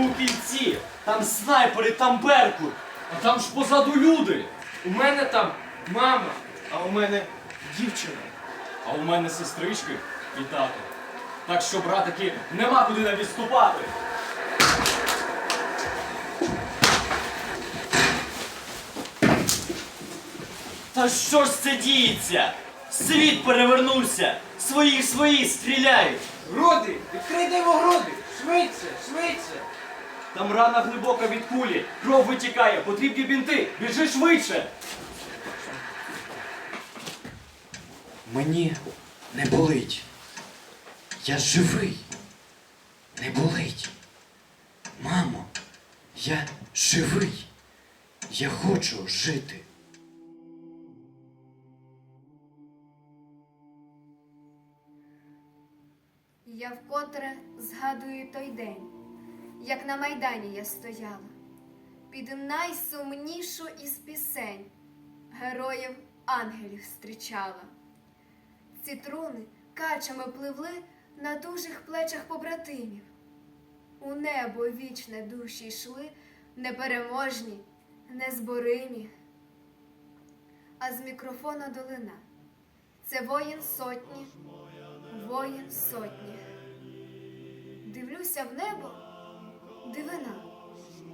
у кільці, там снайпери, там беркут, а там ж позаду люди. У мене там мама. А у мене дівчина. А у мене сестрички і тато. Так що, братики, нема куди нам відступати. Та що ж це діється? Світ перевернувся, своїх свої стріляють. Груди! Відкрийте йому груди! Швидше, швидше! Там рана глибока від кулі, кров витікає, потрібні бінти, біжи швидше. Мені не болить. Я живий. Не болить. Мамо, я живий. Я хочу жити. Я вкотре згадую той день, як на майдані я стояла, під найсумнішу із пісень героїв ангелів зустрічала. Ці труни качами пливли на дужих плечах побратимів. У небо вічне душі йшли непереможні, незборимі. А з мікрофона долина це воїн сотні, воїн сотні. Дивлюся в небо, дивина.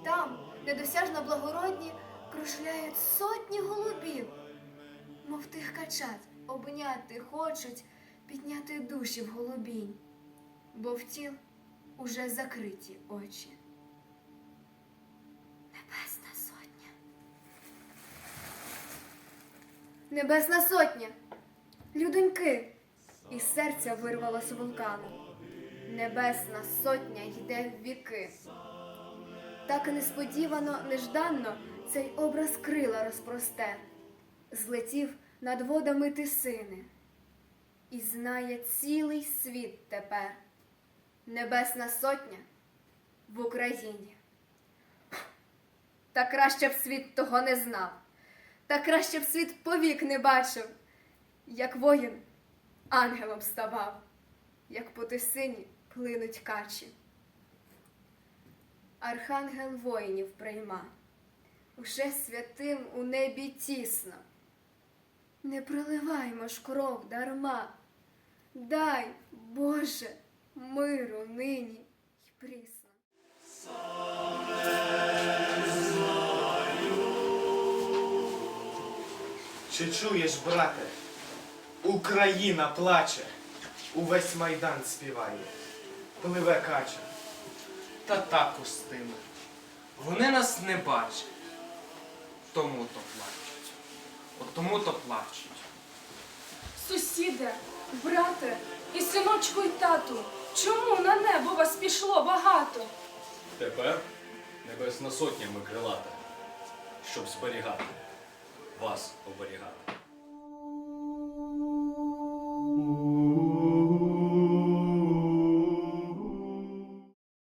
Там, недосяжно благородні, кружляють сотні голубів, мов тих качат обняти хочуть, підняти душі в голубінь, бо в тіл уже закриті очі. Небесна сотня. Небесна сотня. Людоньки. Із серця вирвалось вулкану. Небесна сотня йде в віки. Так несподівано, нежданно цей образ крила розпросте, злетів над водами тисини, і знає цілий світ тепер. Небесна сотня в Україні. Та краще б світ того не знав, та краще б світ повік не бачив, як воїн ангелом ставав, як по тисині плинуть качі. Архангел воїнів прийма, уже святим у небі тісно. Не проливаймо ж кров дарма, дай, Боже, миру нині й прісно. Чи чуєш, брате? Україна плаче, увесь майдан співає, пливе кача. Та так устиме. Вони нас не бачать. Тому то плачуть. От тому то плачуть. Сусіде, брате, і синочку, й тату, чому на небо вас пішло багато? Тепер небесна сотня ми крилата, щоб зберігати, вас оберігати.